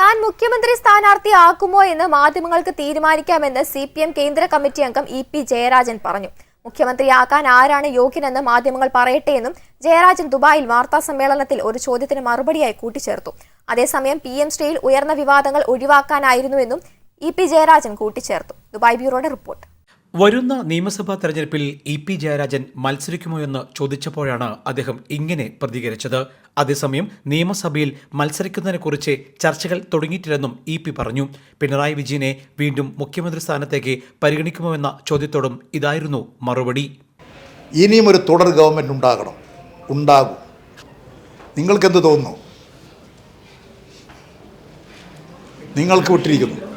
താൻ മുഖ്യമന്ത്രി സ്ഥാനാർത്ഥി ആക്കുമോ എന്ന് മാധ്യമങ്ങൾക്ക് തീരുമാനിക്കാമെന്ന് സി പി എം കേന്ദ്ര കമ്മിറ്റി അംഗം ഇ പി ജയരാജൻ പറഞ്ഞു. മുഖ്യമന്ത്രിയാക്കാൻ ആരാണ് യോഗ്യനെന്ന് മാധ്യമങ്ങൾ പറയട്ടെ എന്നും ജയരാജൻ ദുബായിൽ വാർത്താ സമ്മേളനത്തിൽ ഒരു ചോദ്യത്തിന് മറുപടിയായി കൂട്ടിച്ചേർത്തു. അതേസമയം പി എം ശ്രീയിൽ ഉയർന്ന വിവാദങ്ങൾ ഒഴിവാക്കാനായിരുന്നുവെന്നും ഇ പി ജയരാജൻ കൂട്ടിച്ചേർത്തു. ദുബായ് ബ്യൂറോയുടെ റിപ്പോർട്ട്. വരുന്ന നിയമസഭാ തെരഞ്ഞെടുപ്പിൽ ഇ പി ജയരാജൻ മത്സരിക്കുമോ എന്ന് ചോദിച്ചപ്പോഴാണ് അദ്ദേഹം ഇങ്ങനെ പ്രതികരിച്ചത്. അതേസമയം നിയമസഭയിൽ മത്സരിക്കുന്നതിനെക്കുറിച്ച് ചർച്ചകൾ തുടങ്ങിയിട്ടില്ലെന്നും ഇ പി പറഞ്ഞു. പിണറായി വിജയനെ വീണ്ടും മുഖ്യമന്ത്രി സ്ഥാനത്തേക്ക് പരിഗണിക്കുമോ എന്ന ചോദ്യത്തോടും ഇതായിരുന്നു മറുപടി. ഇനിയും ഒരു തുടർ ഗവൺമെന്റ് ഉണ്ടാകണം. ഉണ്ടാകും. നിങ്ങൾക്കെന്ത് തോന്നുന്നു? നിങ്ങൾക്ക് വിട്ടിരിക്കുന്നു.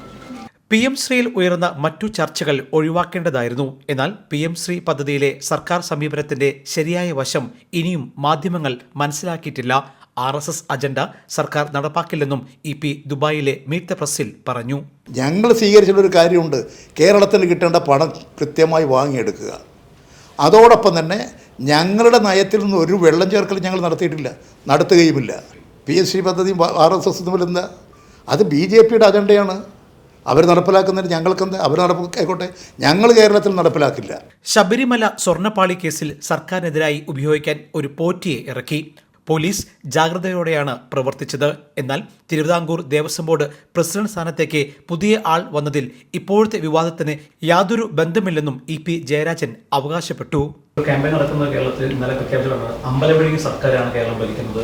പി എം ശ്രീയിൽ ഉയർന്ന മറ്റു ചർച്ചകൾ ഒഴിവാക്കേണ്ടതായിരുന്നു. എന്നാൽ പി എം ശ്രീ പദ്ധതിയിലെ സർക്കാർ സമീപനത്തിന്റെ ശരിയായ വശം ഇനിയും മാധ്യമങ്ങൾ മനസ്സിലാക്കിയിട്ടില്ല. ആർ എസ് എസ് അജണ്ട സർക്കാർ നടപ്പാക്കില്ലെന്നും ഇ പി ദുബായിലെ മീറ്റ് ദ പ്രസിൽ പറഞ്ഞു. ഞങ്ങൾ സ്വീകരിച്ചിട്ടൊരു കാര്യമുണ്ട്. കേരളത്തിന് കിട്ടേണ്ട പണം കൃത്യമായി വാങ്ങിയെടുക്കുക. അതോടൊപ്പം തന്നെ ഞങ്ങളുടെ നയത്തിൽ നിന്ന് ഒരു വെള്ളം ചേർക്കൽ ഞങ്ങൾ നടത്തിയിട്ടില്ല. നടത്തുകയുമില്ല. പി എസ് സി പദ്ധതിയും ആർ എസ് എസ് തമ്മിൽ എന്താ? അത് ബി ജെ പിയുടെ അജണ്ടയാണ്. അവർ നടപ്പിലാക്കുന്നതിന് ഞങ്ങൾക്കെന്ത് അവർ നടപ്പായിക്കോട്ടെ ഞങ്ങൾ കേരളത്തിൽ നടപ്പിലാക്കില്ല. ശബരിമല സ്വർണപ്പാളി കേസിൽ സർക്കാരിനെതിരായി ഉപയോഗിക്കാൻ ഒരു പോറ്റിയെ ഇറക്കി. പോലീസ് ജാഗ്രതയോടെയാണ് പ്രവർത്തിച്ചത്. എന്നാൽ തിരുവിതാംകൂർ ദേവസ്വം ബോർഡ് പ്രസിഡന്റ് സ്ഥാനത്തേക്ക് പുതിയ ആൾ വന്നതിൽ ഇപ്പോഴത്തെ വിവാദത്തിന് യാതൊരു ബന്ധമില്ലെന്നും ഇ പി ജയരാജൻ അവകാശപ്പെട്ടു. ക്യാമ്പയിൻ നടക്കുന്നത് കേരളത്തിൽ ഇന്നലെ പ്രഖ്യാപിച്ചിട്ടുണ്ട് അമ്പലവഴി സർക്കാരാണ് കേരളം ഭരിക്കുന്നത്.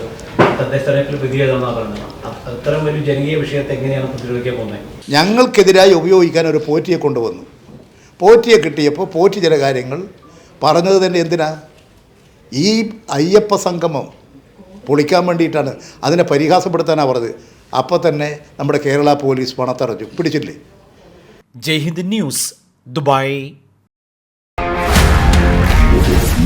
തദ്ദേശ തെരഞ്ഞെടുപ്പിൽ വിധി എഴുതുന്ന പറയുന്നത്. അത്തരം ഒരു ജനകീയ വിഷയത്തെ എങ്ങനെയാണ് പ്രതിരോധിക്കാൻ പോകുന്നത്? ഞങ്ങൾക്കെതിരായി ഉപയോഗിക്കാൻ ഒരു പോറ്റിയെ കൊണ്ടുവന്നു. പോറ്റിയെ കിട്ടിയപ്പോൾ പോറ്റി ചില കാര്യങ്ങൾ പറഞ്ഞത് തന്നെ എന്തിനാ? ഈ അയ്യപ്പ സംഗമം പൊളിക്കാൻ വേണ്ടിയിട്ടാണ്. അതിനെ പരിഹാസപ്പെടുത്താനാണ് പറഞ്ഞത്. അപ്പോൾ തന്നെ നമ്മുടെ കേരള പോലീസ് പണത്തറഞ്ഞു പിടിച്ചില്ലേ? Jaihind news Dubai.